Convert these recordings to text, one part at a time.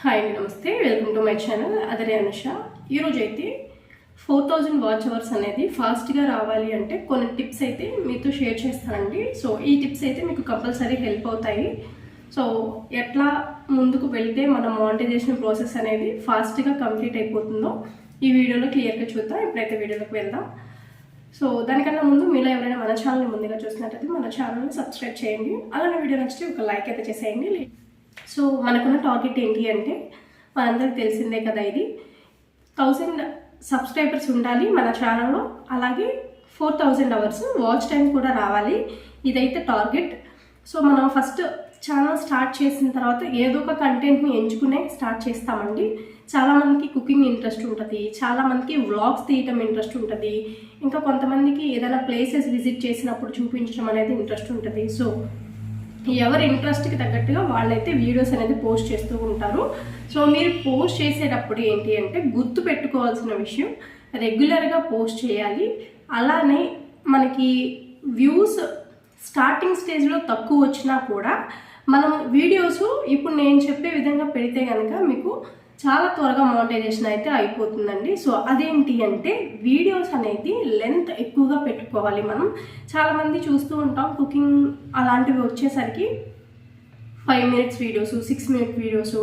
Hi అండి నమస్తే. Welcome to my channel. అదరే Anusha. ఈరోజు అయితే ఫోర్ థౌజండ్ వాచ్ అవర్స్ అనేది ఫాస్ట్గా రావాలి అంటే కొన్ని టిప్స్ అయితే మీతో షేర్ చేస్తానండి. సో ఈ టిప్స్ అయితే మీకు కంపల్సరీ హెల్ప్ అవుతాయి. సో ఎట్లా ముందుకు వెళ్తే మన మానిటైజేషన్ ప్రాసెస్ అనేది ఫాస్ట్గా కంప్లీట్ అయిపోతుందో ఈ వీడియోలో క్లియర్గా చూద్దాం. ఇప్పుడైతే వీడియోలోకి వెళ్దాం. సో దానికన్నా ముందు మీలో ఎవరైనా మన ఛానల్ని ముందుగా చూసినట్టయితే మన ఛానల్ని సబ్స్క్రైబ్ చేయండి. అలానే వీడియో నచ్చితే ఒక లైక్ అయితే చేసేయండి. సో మనకున్న టార్గెట్ ఏంటి అంటే మనందరికి తెలిసిందే కదా ఇది. థౌజండ్ సబ్స్క్రైబర్స్ ఉండాలి మన ఛానల్లో. అలాగే four thousand hours watch time కూడా రావాలి. ఇదైతే టార్గెట్. సో మనం ఫస్ట్ ఛానల్ స్టార్ట్ చేసిన తర్వాత ఏదో ఒక కంటెంట్ని ఎంచుకునే స్టార్ట్ చేస్తామండి. చాలామందికి కుకింగ్ ఇంట్రెస్ట్ ఉంటుంది. చాలామందికి వ్లాగ్స్ తీయటం ఇంట్రెస్ట్ ఉంటుంది. ఇంకా కొంతమందికి ఏదైనా ప్లేసెస్ విజిట్ చేసినప్పుడు చూపించడం అనేది ఇంట్రెస్ట్ ఉంటుంది. సో ఎవరి ఇంట్రెస్ట్కి తగ్గట్టుగా వాళ్ళైతే వీడియోస్ అనేది పోస్ట్ చేస్తూ ఉంటారు. సో మీరు పోస్ట్ చేసేటప్పుడు ఏంటి అంటే గుర్తు పెట్టుకోవాల్సిన విషయం రెగ్యులర్గా పోస్ట్ చేయాలి. అలానే మనకి వ్యూస్ స్టార్టింగ్ స్టేజ్లో తక్కువ వచ్చినా కూడా మనం వీడియోస్ ఇప్పుడు నేను చెప్పే విధంగా పెడితే కనుక మీకు చాలా త్వరగా మోనిటైజేషన్ అయితే అయిపోతుందండి. సో అదేంటి అంటే వీడియోస్ అనేది లెంత్ ఎక్కువగా పెట్టుకోవాలి మనం. చాలామంది చూస్తూ ఉంటాం కుకింగ్ అలాంటివి వచ్చేసరికి five minutes videos six minute videos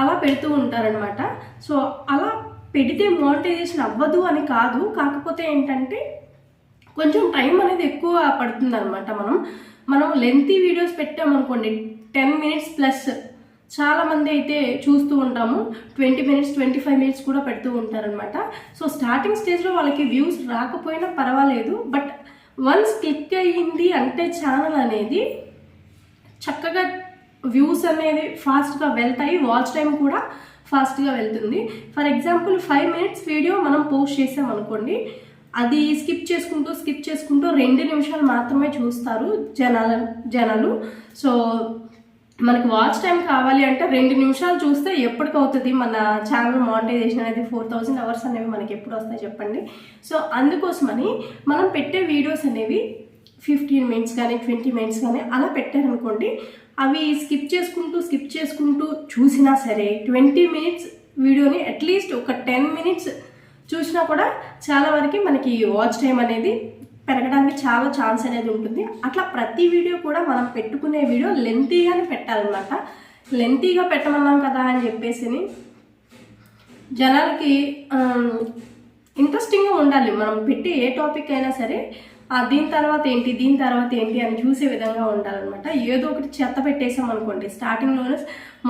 అలా పెడుతూ ఉంటారనమాట సో అలా పెడితే మోనిటైజేషన్ అవ్వదు అని కాదు. కాకపోతే ఏంటంటే కొంచెం టైం అనేది ఎక్కువ పడుతుంది అనమాట మనం. మనం లెంతీ వీడియోస్ పెట్టామనుకోండి టెన్ మినిట్స్ ప్లస్ చాలామంది అయితే చూస్తూ ఉంటాము. Twenty minutes twenty five minutes కూడా పెడుతూ ఉంటారనమాట సో స్టార్టింగ్ స్టేజ్లో వాళ్ళకి వ్యూస్ రాకపోయినా పర్వాలేదు. బట్ వన్స్ క్లిక్ అయ్యింది అంటే ఛానల్ అనేది చక్కగా వ్యూస్ అనేది ఫాస్ట్గా వెళ్తాయి. వాచ్ టైం కూడా ఫాస్ట్గా వెళ్తుంది. For example five minutes video మనం పోస్ట్ చేసాం అనుకోండి. అది స్కిప్ చేసుకుంటూ స్కిప్ చేసుకుంటూ రెండు నిమిషాలు మాత్రమే చూస్తారు జనాల జనాలు. సో మనకి వాచ్ టైం కావాలి అంటే రెండు నిమిషాలు చూస్తే ఎప్పటికవుతుంది మన ఛానల్ మానిటైజేషన్ అనేది ఫోర్ థౌజండ్ అవర్స్ అనేవి మనకి ఎప్పుడు వస్తాయి చెప్పండి. సో అందుకోసమని మనం పెట్టే వీడియోస్ అనేవి ఫిఫ్టీన్ మినిట్స్ కానీ ట్వంటీ మినిట్స్ కానీ అలా పెట్టారనుకోండి అవి స్కిప్ చేసుకుంటూ స్కిప్ చేసుకుంటూ చూసినా సరే ట్వంటీ మినిట్స్ వీడియోని అట్లీస్ట్ ఒక టెన్ మినిట్స్ చూసినా కూడా చాలా వరకు మనకి వాచ్ టైం అనేది పెరగడానికి చాలా ఛాన్స్ అనేది ఉంటుంది. అట్లా ప్రతి వీడియో కూడా మనం పెట్టుకునే వీడియో లెంతీగానే పెట్టాలన్నమాట. లెంతీగా పెట్టమన్నాం కదా అని చెప్పేసి జనాలకి ఇంట్రెస్టింగ్గా ఉండాలి. మనం పెట్టే ఏ టాపిక్ అయినా సరే దీని తర్వాత ఏంటి దీని తర్వాత ఏంటి అని చూసే విధంగా ఉండాలన్నమాట. ఏదో ఒకటి చెత్త పెట్టేసాం అనుకోండి స్టార్టింగ్లోనే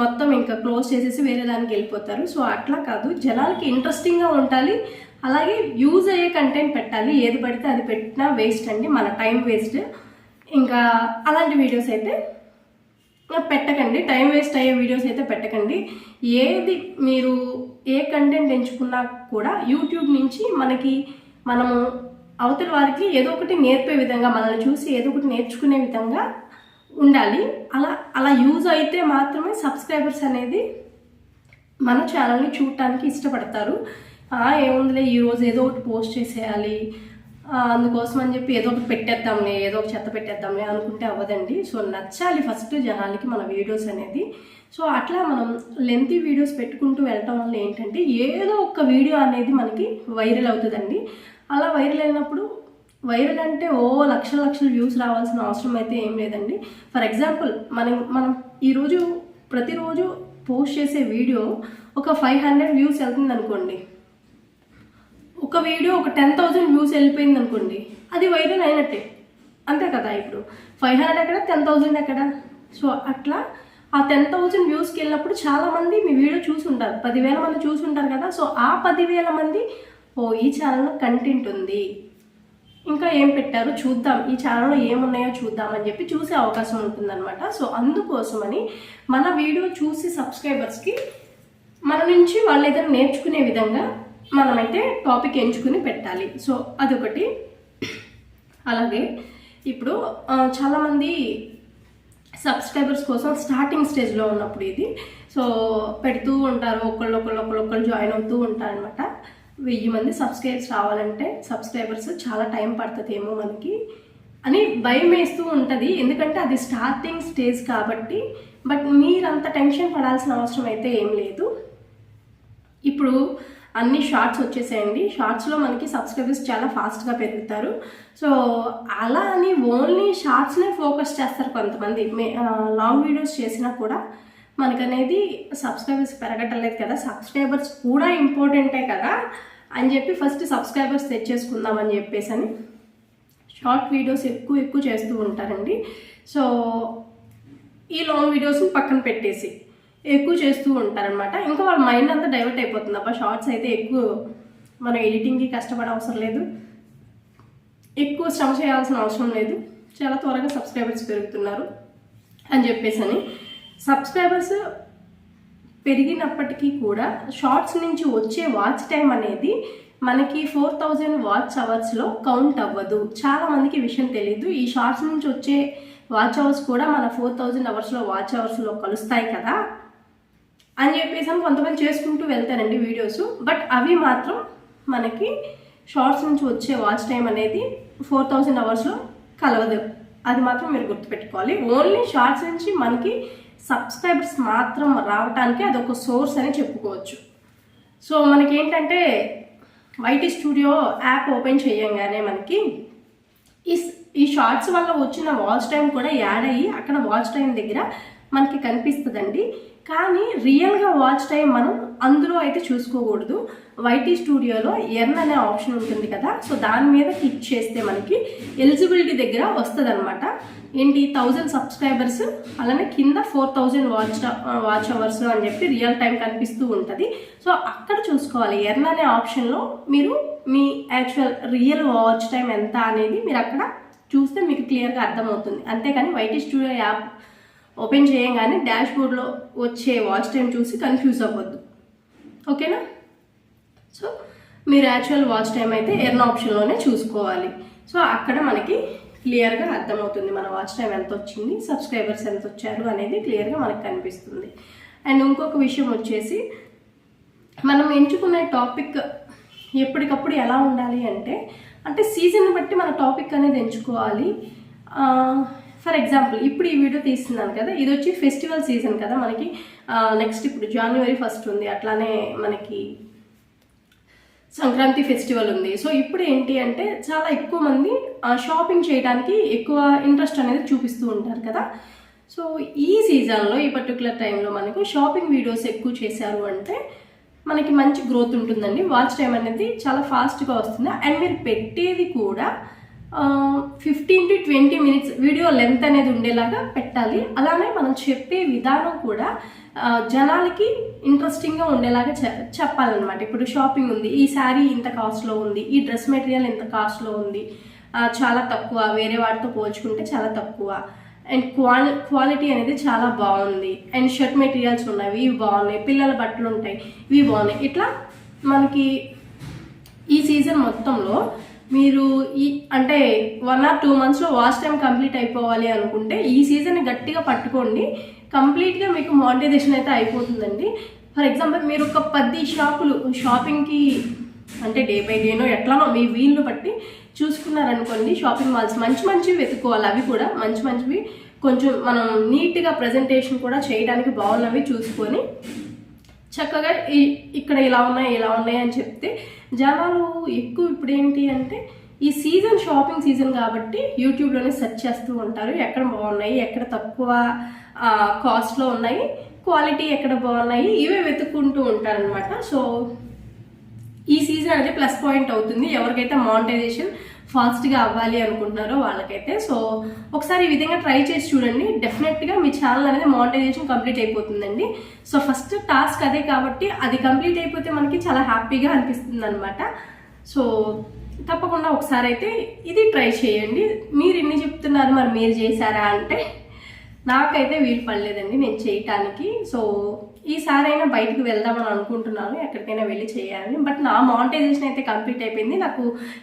మొత్తం ఇంకా క్లోజ్ చేసేసి వేరే దానికి వెళ్ళిపోతారు. సో అట్లా కాదు. జనాలకి ఇంట్రెస్టింగ్గా ఉండాలి. అలాగే యూజ్ అయ్యే కంటెంట్ పెట్టాలి. ఏది పడితే అది పెట్టినా వేస్ట్ అండి. మన టైం వేస్ట్ ఇంకా అలాంటి వీడియోస్ అయితే పెట్టకండి. టైం వేస్ట్ అయ్యే వీడియోస్ అయితే పెట్టకండి. ఏది మీరు ఏ కంటెంట్ ఎంచుకున్నా కూడా యూట్యూబ్ నుంచి మనకి మనము అవతల వారికి ఏదో ఒకటి నేర్పే విధంగా మనల్ని చూసి ఏదో ఒకటి నేర్చుకునే విధంగా ఉండాలి. అలా అలా యూజ్ అయితే మాత్రమే సబ్స్క్రైబర్స్ అనేది మన ఛానల్ని చూడటానికి ఇష్టపడతారు. ఏముందిలే ఈరోజు ఏదో ఒకటి పోస్ట్ చేసేయాలి. అందుకోసం అని చెప్పి ఏదో ఒకటి పెట్టేద్దాంలే ఏదో ఒక చెత్త పెట్టేద్దాంలే అనుకుంటే అవ్వదండి. సో నచ్చాలి ఫస్ట్ జనాలకి మన వీడియోస్ అనేది. సో అట్లా మనం లెంతీ వీడియోస్ పెట్టుకుంటూ వెళ్ళటం వల్ల ఏంటంటే ఏదో ఒక వీడియో అనేది మనకి వైరల్ అవుతుందండి. అలా వైరల్ అయినప్పుడు వైరల్ అంటే ఓ లక్షల లక్షల వ్యూస్ రావాల్సిన అవసరం అయితే ఏం లేదండి. ఫర్ ఎగ్జాంపుల్ మనం మనం ఈరోజు ప్రతిరోజు పోస్ట్ చేసే వీడియో ఒక ఫైవ్ హండ్రెడ్ వ్యూస్ వెళ్తుంది అనుకోండి ఒక వీడియో ఒక టెన్ థౌసండ్ వ్యూస్ వెళ్ళిపోయింది అనుకోండి అది వైరల్ అయినట్టే. అంతే కదా ఇప్పుడు? ఫైవ్ హండ్రెడ్ ఎక్కడ టెన్ థౌజండ్ ఎక్కడ? సో అట్లా ఆ టెన్ థౌజండ్ వ్యూస్కి వెళ్ళినప్పుడు చాలామంది మీ వీడియో చూసి ఉంటారు పదివేల మంది చూసి ఉంటారు కదా సో ఆ పదివేల మంది ఓ ఈ ఛానల్లో కంటెంట్ ఉంది. ఇంకా ఏం పెట్టారు? చూద్దాం. ఈ ఛానల్లో ఏమున్నాయో చూద్దాం అని చెప్పి చూసే అవకాశం ఉంటుందన్నమాట. సో అందుకోసమని మన వీడియో చూసి సబ్స్క్రైబర్స్కి మన నుంచి వాళ్ళు ఏదైనా నేర్చుకునే విధంగా మనమైతే టాపిక్ ఎంచుకుని పెట్టాలి. సో అదొకటి. అలాగే ఇప్పుడు చాలామంది సబ్స్క్రైబర్స్ కోసం స్టార్టింగ్ స్టేజ్లో ఉన్నప్పుడు ఇది. సో పెడుతూ ఉంటారు. ఒకళ్ళు ఒకళ్ళు ఒకళ్ళు ఒకళ్ళు జాయిన్ అవుతూ ఉంటారనమాట వెయ్యి మంది సబ్స్క్రైబ్స్ రావాలంటే సబ్స్క్రైబర్స్ చాలా టైం పడుతుందేమో మనకి అని భయం వేస్తూ ఉంటుంది. ఎందుకంటే అది స్టార్టింగ్ స్టేజ్ కాబట్టి బట్ మీరంత టెన్షన్ పడాల్సిన అవసరం అయితే ఏం లేదు. ఇప్పుడు అన్ని షార్ట్స్ వచ్చేసేయండి. షార్ట్స్లో మనకి సబ్స్క్రైబర్స్ చాలా ఫాస్ట్గా పెరుగుతారు. సో అలా అని ఓన్లీ షార్ట్స్నే ఫోకస్ చేస్తారు కొంతమంది. లాంగ్ వీడియోస్ చేసినా కూడా మనకనేది సబ్స్క్రైబర్స్ పెరగటలేదు కదా. సబ్స్క్రైబర్స్ కూడా ఇంపార్టెంటే కదా అని చెప్పి ఫస్ట్ సబ్స్క్రైబర్స్ తెచ్చేసుకుందాం అని చెప్పేసి అని షార్ట్ వీడియోస్ ఎక్కువ ఎక్కువ చేస్తూ ఉంటారండి. సో ఈ లాంగ్ వీడియోస్ని పక్కన పెట్టేసి ఎక్కువ చేస్తూ ఉంటారనమాట ఇంకా వాళ్ళ మైండ్ అంతా డైవర్ట్ అయిపోతుంది. అబ్బా షార్ట్స్ అయితే ఎక్కువ మనం ఎడిటింగ్కి కష్టపడే అవసరం లేదు. ఎక్కువ శ్రమ చేయాల్సిన అవసరం లేదు. చాలా త్వరగా సబ్స్క్రైబర్స్ పెరుగుతున్నారు అని చెప్పేసి అని. సబ్స్క్రైబర్స్ పెరిగినప్పటికీ కూడా షార్ట్స్ నుంచి వచ్చే వాచ్ టైం అనేది మనకి ఫోర్ థౌజండ్ వాచ్ అవర్స్లో కౌంట్ అవ్వదు. చాలామందికి విషయం తెలియదు ఈ షార్ట్స్ నుంచి వచ్చే వాచ్ అవర్స్ కూడా మన ఫోర్ థౌజండ్ అవర్స్లో వాచ్ అవర్స్లో కలుస్తాయి కదా. అని చెప్పేసి అని కొంతమంది చేసుకుంటూ వెళ్తారండి వీడియోస్. బట్ అవి మాత్రం మనకి షార్ట్స్ నుంచి వచ్చే వాచ్ టైం అనేది ఫోర్ థౌజండ్ అవర్స్లో కలవదు. అది మాత్రం మీరు గుర్తుపెట్టుకోవాలి. ఓన్లీ షార్ట్స్ నుంచి మనకి సబ్స్క్రైబర్స్ మాత్రం రావటానికి అదొక సోర్స్ అని చెప్పుకోవచ్చు. సో మనకి ఏంటంటే వైటీ స్టూడియో యాప్ ఓపెన్ చేయంగానే మనకి ఈ ఈ షార్ట్స్ వల్ల వచ్చిన వాచ్ టైం కూడా యాడ్ అయ్యి అక్కడ వాచ్ టైం దగ్గర మనకి కనిపిస్తుందండి. కానీ రియల్గా వాచ్ టైం మనం అందులో అయితే చూసుకోకూడదు. వైటీ స్టూడియోలో ఎర్న్ అనే ఆప్షన్ ఉంటుంది కదా సో దాని మీద క్లిక్ చేస్తే మనకి ఎలిజిబిలిటీ దగ్గర వస్తుంది అనమాట ఏంటి? థౌజండ్ సబ్స్క్రైబర్స్ అలానే కింద four thousand watch watch hours అని చెప్పి రియల్ టైం కనిపిస్తూ ఉంటుంది. సో అక్కడ చూసుకోవాలి. ఎర్న్ అనే ఆప్షన్లో మీరు మీ యాక్చువల్ రియల్ వాచ్ టైం ఎంత అనేది మీరు అక్కడ చూస్తే మీకు క్లియర్గా అర్థమవుతుంది. అంతేకాని వైటీ స్టూడియో యాప్ ఓపెన్ చేయంగానే డాష్ బోర్డ్లో వచ్చే వాచ్ టైం చూసి కన్ఫ్యూజ్ అవ్వద్దు. ఓకేనా? సో మీరు యాక్చువల్ వాచ్ టైం అయితే ఎర్న్ ఆప్షన్లోనే చూసుకోవాలి. సో అక్కడ మనకి క్లియర్గా అర్థమవుతుంది మన వాచ్ టైం ఎంత వచ్చింది సబ్స్క్రైబర్స్ ఎంత వచ్చారు అనేది క్లియర్గా మనకు కనిపిస్తుంది. అండ్ ఇంకొక విషయం వచ్చేసి మనం ఎంచుకునే టాపిక్ ఎప్పటికప్పుడు ఎలా ఉండాలి అంటే అంటే సీజన్ బట్టి మన టాపిక్ అనేది ఎంచుకోవాలి. ఫర్ ఎగ్జాంపుల్ ఇప్పుడు ఈ వీడియో తీస్తున్నాను కదా ఇది వచ్చి ఫెస్టివల్ సీజన్ కదా మనకి. నెక్స్ట్ ఇప్పుడు జనవరి ఫస్ట్ ఉంది అట్లానే మనకి సంక్రాంతి ఫెస్టివల్ ఉంది. సో ఇప్పుడు ఏంటి అంటే చాలా ఎక్కువ మంది షాపింగ్ చేయడానికి ఎక్కువ ఇంట్రెస్ట్ అనేది చూపిస్తూ ఉంటారు కదా. సో ఈ సీజన్లో ఈ పర్టికులర్ టైంలో మనకు షాపింగ్ వీడియోస్ ఎక్కువ చేశారు అంటే మనకి మంచి గ్రోత్ ఉంటుందండి. వాచ్ టైం అనేది చాలా ఫాస్ట్గా వస్తుంది. అండ్ మీరు పెట్టేది కూడా fifteen to twenty minutes video length అనేది ఉండేలాగా పెట్టాలి. అలానే మనం చెప్పే విధానం కూడా జనాలకి ఇంట్రెస్టింగ్గా ఉండేలాగా చెప్పాలన్నమాట. ఇప్పుడు షాపింగ్ ఉంది. ఈ శారీ ఇంత కాస్ట్లో ఉంది. ఈ డ్రెస్ మెటీరియల్ ఇంత కాస్ట్లో ఉంది. చాలా తక్కువ. వేరే వాటితో పోల్చుకుంటే చాలా తక్కువ. అండ్ క్వాలి క్వాలిటీ అనేది చాలా బాగుంది. అండ్ షర్ట్ మెటీరియల్స్ ఉన్నవి ఇవి బాగున్నాయి. పిల్లల బట్టలు ఉంటాయి ఇవి బాగున్నాయి. ఇట్లా మనకి ఈ సీజన్ మొత్తంలో మీరు ఈ అంటే వన్ ఆర్ టూ మంత్స్లో వాష్ టైం కంప్లీట్ అయిపోవాలి అనుకుంటే ఈ సీజన్ గట్టిగా పట్టుకోండి. కంప్లీట్గా మీకు మానిటైజేషన్ అయితే అయిపోతుందండి. ఫర్ ఎగ్జాంపుల్ మీరు ఒక పది షాపులు షాపింగ్కి అంటే డే బై డేనో ఎట్లానో మీ వీళ్ళు బట్టి చూసుకున్నారనుకోండి షాపింగ్ మాల్స్ మంచి మంచివి వెతుక్కోవాలి. అవి కూడా మంచి మంచివి. కొంచెం మనం నీట్గా ప్రజెంటేషన్ కూడా చేయడానికి బాగున్నవి చూసుకొని చక్కగా ఇక్కడ ఇలా ఉన్నాయి ఇలా ఉన్నాయి అని చెప్తే జనాలు ఎక్కువ ఇప్పుడు ఏంటి అంటే ఈ సీజన్ షాపింగ్ సీజన్ కాబట్టి యూట్యూబ్లోనే సెర్చ్ చేస్తూ ఉంటారు. ఎక్కడ బాగున్నాయి ఎక్కడ తక్కువ కాస్ట్లో ఉన్నాయి క్వాలిటీ ఎక్కడ బాగున్నాయి ఇవే వెతుక్కుంటూ ఉంటారనమాట సో ఈ సీజన్ అనేది ప్లస్ పాయింట్ అవుతుంది. ఎవరికైతే మానిటైజేషన్ ఫాస్ట్గా అవ్వాలి అనుకుంటున్నారో వాళ్ళకైతే. సో ఒకసారి ఈ విధంగా ట్రై చేసి చూడండి. డెఫినెట్గా మీ ఛానల్ అనేది మానిటైజేషన్ కంప్లీట్ అయిపోతుందండి. సో ఫస్ట్ టాస్క్ అదే కాబట్టి అది కంప్లీట్ అయిపోతే మనకి చాలా హ్యాపీగా అనిపిస్తుంది అనమాట సో తప్పకుండా ఒకసారి అయితే ఇది ట్రై చేయండి. మీరు ఎన్ని చెప్తున్నారు మరి మీరు చేశారా అంటే నాకైతే వీలు పడలేదండి నేను చేయటానికి. సో ఈసారి అయినా బయటకు వెళ్దామని అనుకుంటున్నాను ఎక్కడికైనా వెళ్ళి చేయాలని. బట్ నా మానిటైజేషన్ అయితే కంప్లీట్ అయిపోయింది. నాకు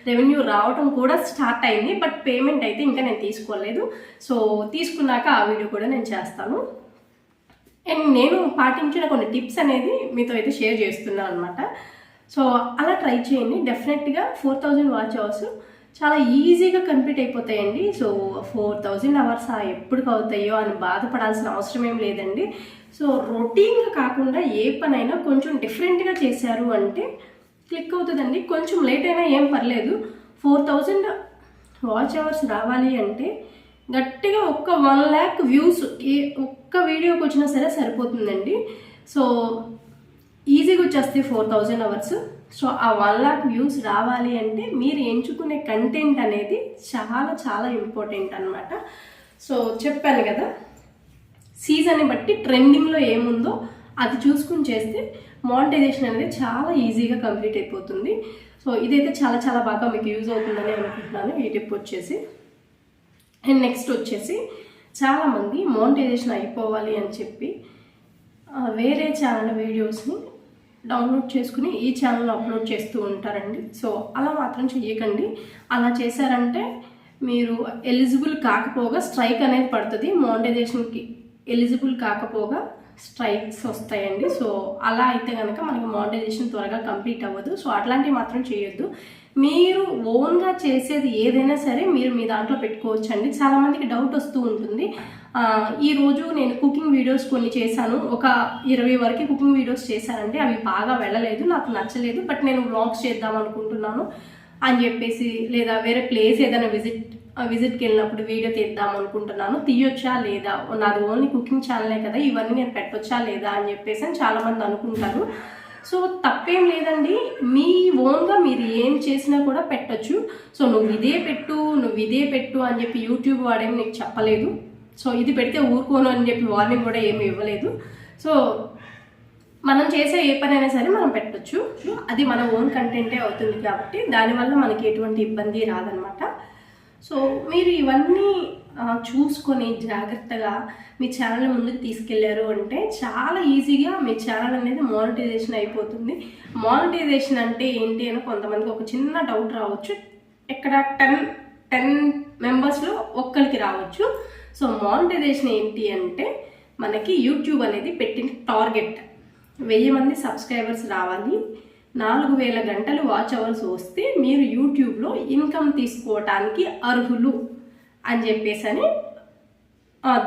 రెవెన్యూ రావడం కూడా స్టార్ట్ అయింది. బట్ పేమెంట్ అయితే ఇంకా నేను తీసుకోలేదు. సో తీసుకున్నాక ఆ వీడియో కూడా నేను చేస్తాను. అండ్ నేను పాటించిన కొన్ని టిప్స్ అనేది మీతో అయితే షేర్ చేస్తున్నాను అనమాట సో అలా ట్రై చేయండి. డెఫినెట్గా ఫోర్ థౌజండ్ వాచ్ అవర్స్ చాలా ఈజీగా కంప్లీట్ అయిపోతాయండి. సో ఫోర్ థౌజండ్ అవర్స్ ఎప్పుడు అవుతాయో అని బాధపడాల్సిన అవసరం ఏం లేదండి. సో రొటీన్గా కాకుండా ఏ పనైనా కొంచెం డిఫరెంట్గా చేశారు అంటే క్లిక్ అవుతుందండి. కొంచెం లేట్ అయినా ఏం పర్లేదు. ఫోర్ థౌజండ్ వాచ్ అవర్స్ రావాలి అంటే గట్టిగా ఒక్క వన్ ల్యాక్ వ్యూస్ ఏ ఒక్క వీడియోకి వచ్చినా సరే సరిపోతుందండి. సో ఈజీగా వచ్చేస్తాయి ఫోర్ థౌజండ్ అవర్స్. సో ఆ వన్ లాక్ వ్యూస్ రావాలి అంటే మీరు ఎంచుకునే కంటెంట్ అనేది చాలా చాలా ఇంపార్టెంట్ అనమాట సో చెప్పాను కదా సీజన్ని బట్టి ట్రెండింగ్లో ఏముందో అది చూసుకుని చేస్తే మానిటైజేషన్ అనేది చాలా ఈజీగా కంప్లీట్ అయిపోతుంది. సో ఇదైతే చాలా చాలా బాగా మీకు యూజ్ అవుతుందని అనుకుంటున్నాను ఈ టిప్ వచ్చేసి. అండ్ నెక్స్ట్ వచ్చేసి చాలామంది మానిటైజేషన్ అయిపోవాలి అని చెప్పి వేరే ఛానల్ వీడియోస్ని డౌన్లోడ్ చేసుకుని ఈ ఛానల్లో అప్లోడ్ చేస్తూ ఉంటారండి. సో అలా మాత్రం చెయ్యకండి. అలా చేశారంటే మీరు ఎలిజిబుల్ కాకపోగా స్ట్రైక్ అనేది పడుతుంది. మోనిటైజేషన్కి ఎలిజిబుల్ కాకపోగా స్ట్రైక్స్ వస్తాయండి. సో అలా అయితే కనుక మనకి మోనిటైజేషన్ త్వరగా కంప్లీట్ అవ్వదు. సో అట్లాంటివి మాత్రం చేయొద్దు మీరు ఓన్గా చేసేది ఏదైనా సరే మీరు మీ దాంట్లో పెట్టుకోవచ్చండి. చాలామందికి డౌట్ వస్తూ ఉంటుంది. ఈరోజు నేను కుకింగ్ వీడియోస్ కొన్ని చేశాను. ఒక ఇరవై వరకు కుకింగ్ వీడియోస్ చేశానండి. అవి బాగా వెళ్ళలేదు నాకు నచ్చలేదు బట్ నేను వ్లాగ్స్ చేద్దాం అనుకుంటున్నాను అని చెప్పేసి లేదా వేరే ప్లేస్ ఏదైనా విజిట్ విజిట్కి వెళ్ళినప్పుడు వీడియో తీద్దాం అనుకుంటున్నాను. తీయొచ్చా లేదా? నాది ఓన్లీ కుకింగ్ ఛానలే కదా ఇవన్నీ నేను పెట్టొచ్చా లేదా అని చెప్పేసి అని చాలామంది అనుకుంటారు. సో తప్పేం లేదండి. మీ ఓన్గా మీరు ఏం చేసినా కూడా పెట్టొచ్చు. సో నువ్వు ఇదే పెట్టు నువ్వు ఇదే పెట్టు అని చెప్పి యూట్యూబ్ వాడేమి నీకు చెప్పలేదు. సో ఇది పెడితే ఊరుకోను అని చెప్పి వార్నింగ్ కూడా ఏమి ఇవ్వలేదు. సో మనం చేసే ఏ పని అయినా సరే మనం పెట్టొచ్చు. అది మన ఓన్ కంటెంటే అవుతుంది కాబట్టి దానివల్ల మనకి ఎటువంటి ఇబ్బంది రాదనమాట సో మీరు ఇవన్నీ చూసుకొని జాగ్రత్తగా మీ ఛానల్ ముందుకు తీసుకెళ్ళారు అంటే చాలా ఈజీగా మీ ఛానల్ అనేది మానిటైజేషన్ అయిపోతుంది. మానిటైజేషన్ అంటే ఏంటి అని కొంతమందికి ఒక చిన్న డౌట్ రావచ్చు. ఇక్కడ టెన్ టెన్ మెంబర్స్లో ఒక్కరికి రావచ్చు. సో మానిటైజేషన్ ఏంటి అంటే మనకి యూట్యూబ్ అనేది పెట్టిన టార్గెట్ వెయ్యి మంది సబ్స్క్రైబర్స్ రావాలి నాలుగు వేల గంటలు వాచ్ అవర్స్ వస్తే మీరు యూట్యూబ్లో ఇన్కమ్ తీసుకోవటానికి అర్హులు అని చెప్పేసి అని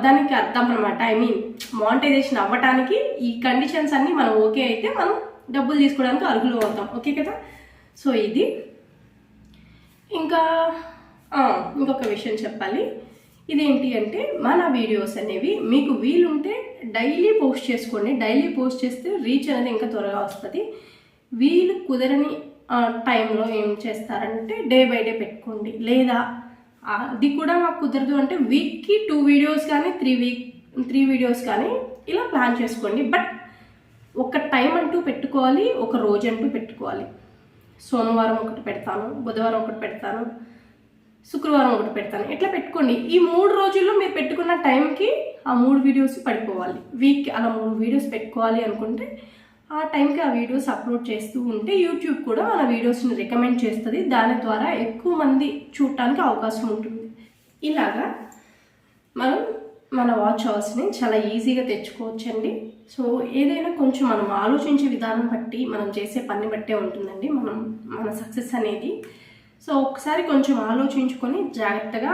దానికి అర్థం అనమాట ఐ మీన్ మానిటైజేషన్ అవ్వటానికి ఈ కండిషన్స్ అన్నీ మనం ఓకే అయితే మనం డబ్బులు తీసుకోవడానికి అర్హులు అవుతాం. ఓకే కదా? సో ఇది. ఇంకా ఇంకొక విషయం చెప్పాలి. ఇదేంటి అంటే మన వీడియోస్ అనేవి మీకు వీలుంటే డైలీ పోస్ట్ చేసుకోండి. డైలీ పోస్ట్ చేస్తే రీచ్ అనేది ఇంకా త్వరగా వస్తుంది. వీలు కుదరని ఆ, టైంలో ఏం చేస్తారంటే డే బై డే పెట్టుకోండి. లేదా అది కూడా మాకు కుదరదు అంటే వీక్కి టూ వీడియోస్ కానీ త్రీ వీక్ త్రీ వీడియోస్ కానీ ఇలా ప్లాన్ చేసుకోండి. బట్ ఒక టైం అంటూ పెట్టుకోవాలి ఒక రోజు అంటూ పెట్టుకోవాలి. సోమవారం ఒకటి పెడతాను బుధవారం ఒకటి పెడతాను శుక్రవారం ఒకటి పెడతాను. ఇట్లా పెట్టుకోండి? ఈ మూడు రోజుల్లో మీరు పెట్టుకున్న టైంకి ఆ మూడు వీడియోస్ పడిపోవాలి. వీక్ అలా మూడు వీడియోస్ పెట్టుకోవాలి అనుకుంటే ఆ టైంకి ఆ వీడియోస్ అప్లోడ్ చేస్తూ ఉంటే యూట్యూబ్ కూడా మన వీడియోస్ని రికమెండ్ చేస్తుంది. దాని ద్వారా ఎక్కువ మంది చూడటానికి అవకాశం ఉంటుంది. ఇలాగా మనం మన వాచ్ అవర్స్ని చాలా ఈజీగా తెచ్చుకోవచ్చండి. సో ఏదైనా కొంచెం మనం ఆలోచించే విధానం బట్టి మనం చేసే పని బట్టే ఉంటుందండి. మనం మన సక్సెస్ అనేది సో ఒకసారి కొంచెం ఆలోచించుకొని జాగ్రత్తగా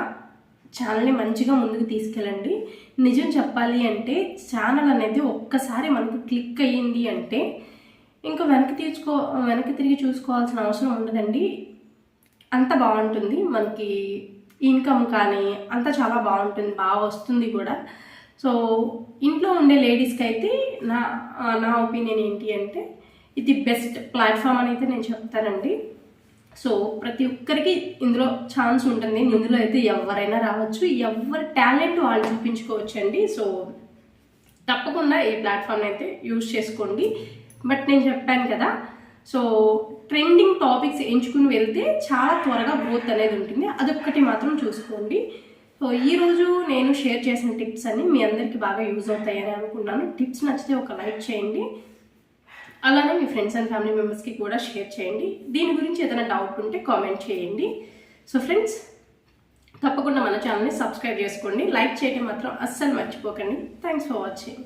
ఛానల్ని మంచిగా ముందుకు తీసుకెళ్ళండి. నిజం చెప్పాలి అంటే ఛానల్ అనేది ఒక్కసారి మనకు క్లిక్ అయ్యింది అంటే ఇంకా వెనక్కి తీర్చుకో వెనక్కి తిరిగి చూసుకోవాల్సిన అవసరం ఉండదండి. అంత బాగుంటుంది. మనకి ఇన్కమ్ కానీ అంత చాలా బాగుంటుంది. బాగా వస్తుంది కూడా. సో ఇంట్లో ఉండే లేడీస్కి అయితే నా నా ఒపీనియన్ ఏంటి అంటే ఇది బెస్ట్ ప్లాట్ఫామ్ అని అయితే నేను చెప్తానండి. సో ప్రతి ఒక్కరికి ఇందులో ఛాన్స్ ఉంటుంది. ఇందులో అయితే ఎవరైనా రావచ్చు. ఎవరి టాలెంట్ వాళ్ళు చూపించుకోవచ్చు అండి సో తప్పకుండా ఈ ప్లాట్ఫామ్ అయితే యూజ్ చేసుకోండి. బట్ నేను చెప్పాను కదా సో ట్రెండింగ్ టాపిక్స్ ఎంచుకుని వెళ్తే చాలా త్వరగా గ్రోత్ అనేది ఉంటుంది. అదొక్కటి మాత్రం చూసుకోండి. సో ఈరోజు నేను షేర్ చేసిన టిప్స్ అన్ని మీ అందరికీ బాగా యూజ్ అవుతాయని అనుకున్నాను. టిప్స్ నచ్చితే ఒక లైక్ చేయండి. అలానే మీ ఫ్రెండ్స్ అండ్ ఫ్యామిలీ మెంబర్స్కి కూడా షేర్ చేయండి. దీని గురించి ఏదైనా డౌట్ ఉంటే కామెంట్ చేయండి. సో ఫ్రెండ్స్ తప్పకుండా మన ఛానల్ని సబ్స్క్రైబ్ చేసుకోండి. లైక్ చేయడం మాత్రం అస్సలు మర్చిపోకండి. Thanks for watching